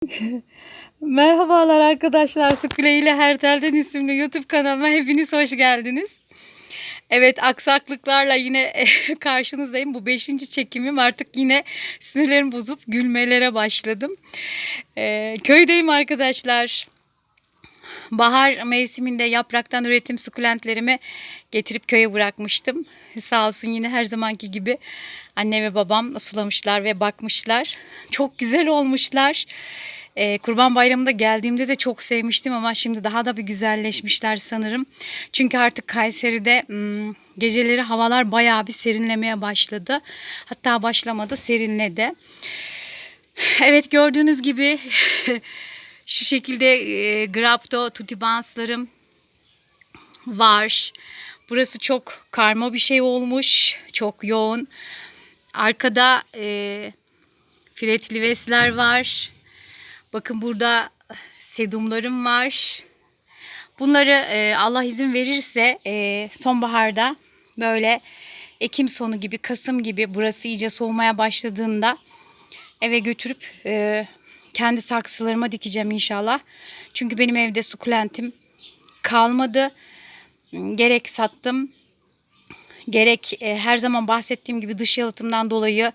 Merhabalar arkadaşlar. Sukule ile Hertel'den isimli YouTube kanalıma hepiniz hoş geldiniz. Evet aksaklıklarla yine karşınızdayım. Bu beşinci çekimim artık yine sinirlerimi bozup gülmelere başladım. Ee, köydeyim arkadaşlar. Bahar mevsiminde yapraktan üretim sukulentlerimi getirip köye bırakmıştım. Sağ olsun yine her zamanki gibi anne ve babam sulamışlar ve bakmışlar. Çok güzel olmuşlar. Ee, Kurban Bayramı'nda geldiğimde de çok sevmiştim ama şimdi daha da bir güzelleşmişler sanırım. Çünkü artık Kayseri'de hmm, geceleri havalar bayağı bir serinlemeye başladı. Hatta başlamadı serinledi. Evet gördüğünüz gibi şu şekilde e, Grapto Tutibanslarım var. Burası çok karma bir şey olmuş. Çok yoğun. Arkada e, Fred Lives'ler var. Bakın burada sedumlarım var. Bunları e, Allah izin verirse e, sonbaharda böyle Ekim sonu gibi, Kasım gibi burası iyice soğumaya başladığında eve götürüp e, kendi saksılarıma dikeceğim inşallah. Çünkü benim evde sukulentim kalmadı. Gerek sattım, gerek e, her zaman bahsettiğim gibi dış yalıtımdan dolayı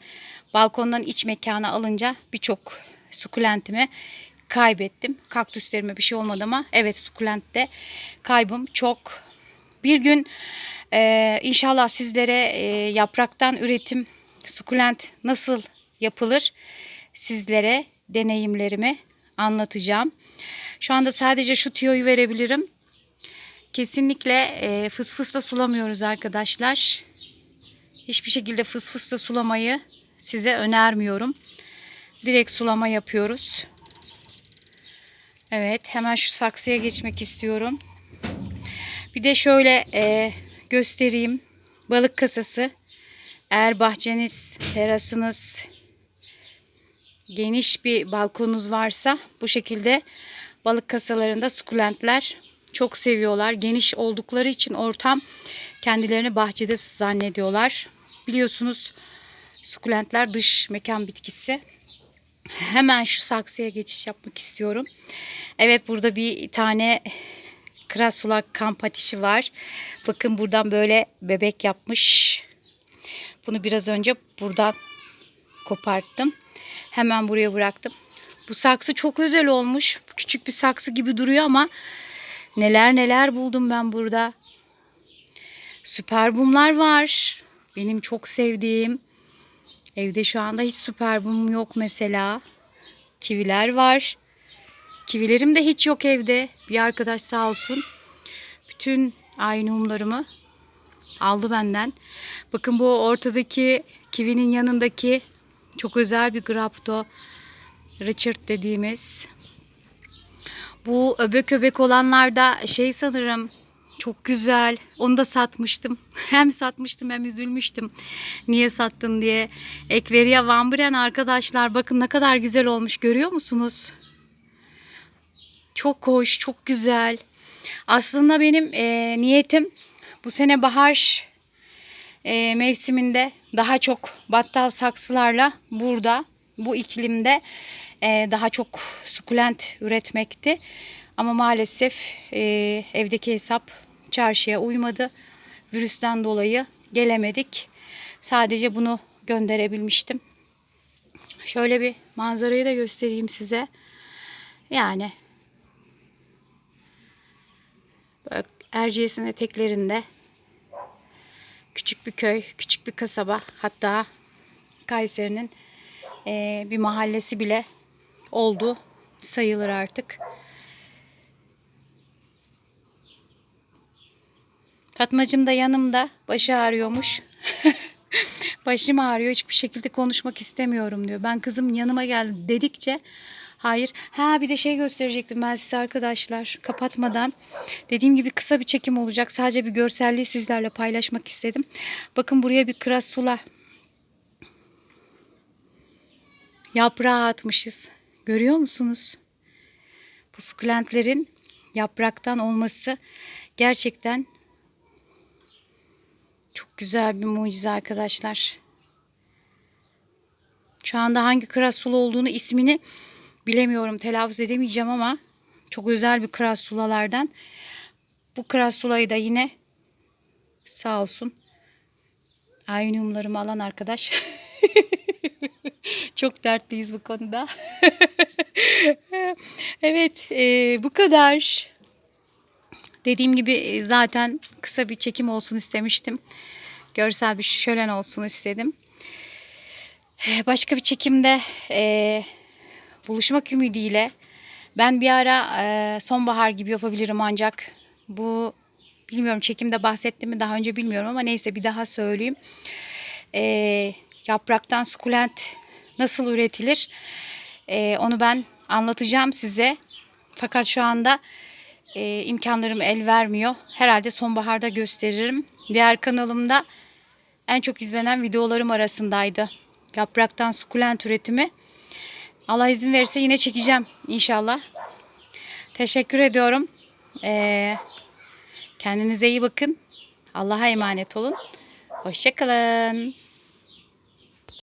balkondan iç mekana alınca birçok sukulentimi kaybettim. Kaktüslerime bir şey olmadı ama evet sukulentte kaybım çok. Bir gün e, inşallah sizlere e, yapraktan üretim sukulent nasıl yapılır sizlere deneyimlerimi anlatacağım. Şu anda sadece şu tüyoyu verebilirim. Kesinlikle e, fısfısla sulamıyoruz arkadaşlar. Hiçbir şekilde fısfısla sulamayı size önermiyorum. Direkt sulama yapıyoruz. Evet hemen şu saksıya geçmek istiyorum. Bir de şöyle e, göstereyim. Balık kasası. Eğer bahçeniz, terasınız, geniş bir balkonunuz varsa bu şekilde balık kasalarında sukulentler çok seviyorlar. Geniş oldukları için ortam kendilerini bahçede zannediyorlar. Biliyorsunuz sukulentler dış mekan bitkisi. Hemen şu saksıya geçiş yapmak istiyorum. Evet burada bir tane krasulak kamp ateşi var. Bakın buradan böyle bebek yapmış. Bunu biraz önce buradan koparttım. Hemen buraya bıraktım. Bu saksı çok özel olmuş. Küçük bir saksı gibi duruyor ama neler neler buldum ben burada. Süper bumlar var. Benim çok sevdiğim. Evde şu anda hiç süper bum yok mesela. Kiviler var. Kivilerim de hiç yok evde. Bir arkadaş sağ olsun. Bütün aynumlarımı aldı benden. Bakın bu ortadaki kivinin yanındaki çok özel bir grapto. Richard dediğimiz. Bu öbek öbek olanlarda şey sanırım çok güzel. Onu da satmıştım. Hem satmıştım hem üzülmüştüm. Niye sattın diye. Ekveria Van arkadaşlar bakın ne kadar güzel olmuş görüyor musunuz? Çok hoş, çok güzel. Aslında benim e, niyetim bu sene bahar e, mevsiminde daha çok battal saksılarla burada bu iklimde e, daha çok sukulent üretmekti. Ama maalesef e, evdeki hesap çarşıya uymadı. Virüsten dolayı gelemedik. Sadece bunu gönderebilmiştim. Şöyle bir manzarayı da göstereyim size. Yani Erciyes'in eteklerinde küçük bir köy, küçük bir kasaba hatta Kayseri'nin e, bir mahallesi bile oldu sayılır artık. Fatmacığım da yanımda başı ağrıyormuş. Başım ağrıyor hiçbir şekilde konuşmak istemiyorum diyor. Ben kızım yanıma geldi dedikçe hayır. Ha bir de şey gösterecektim ben size arkadaşlar kapatmadan. Dediğim gibi kısa bir çekim olacak. Sadece bir görselliği sizlerle paylaşmak istedim. Bakın buraya bir krasula yaprağı atmışız. Görüyor musunuz? Bu sukulentlerin yapraktan olması gerçekten çok güzel bir mucize arkadaşlar. Şu anda hangi krasula olduğunu ismini bilemiyorum telaffuz edemeyeceğim ama çok özel bir krassulalardan. Bu krassulayı da yine sağ olsun Aynumlarımı alan arkadaş. Çok dertliyiz bu konuda. evet, e, bu kadar. Dediğim gibi e, zaten kısa bir çekim olsun istemiştim. Görsel bir şölen olsun istedim. Başka bir çekimde e, buluşmak ümidiyle ben bir ara e, sonbahar gibi yapabilirim ancak bu bilmiyorum çekimde bahsettim mi daha önce bilmiyorum ama neyse bir daha söyleyeyim. E, yapraktan sukulent nasıl üretilir e, onu ben anlatacağım size. Fakat şu anda e, imkanlarım el vermiyor. Herhalde sonbaharda gösteririm. Diğer kanalımda en çok izlenen videolarım arasındaydı. Yapraktan sukulent üretimi. Allah izin verirse yine çekeceğim inşallah. Teşekkür ediyorum. Ee, kendinize iyi bakın. Allah'a emanet olun. Hoşçakalın.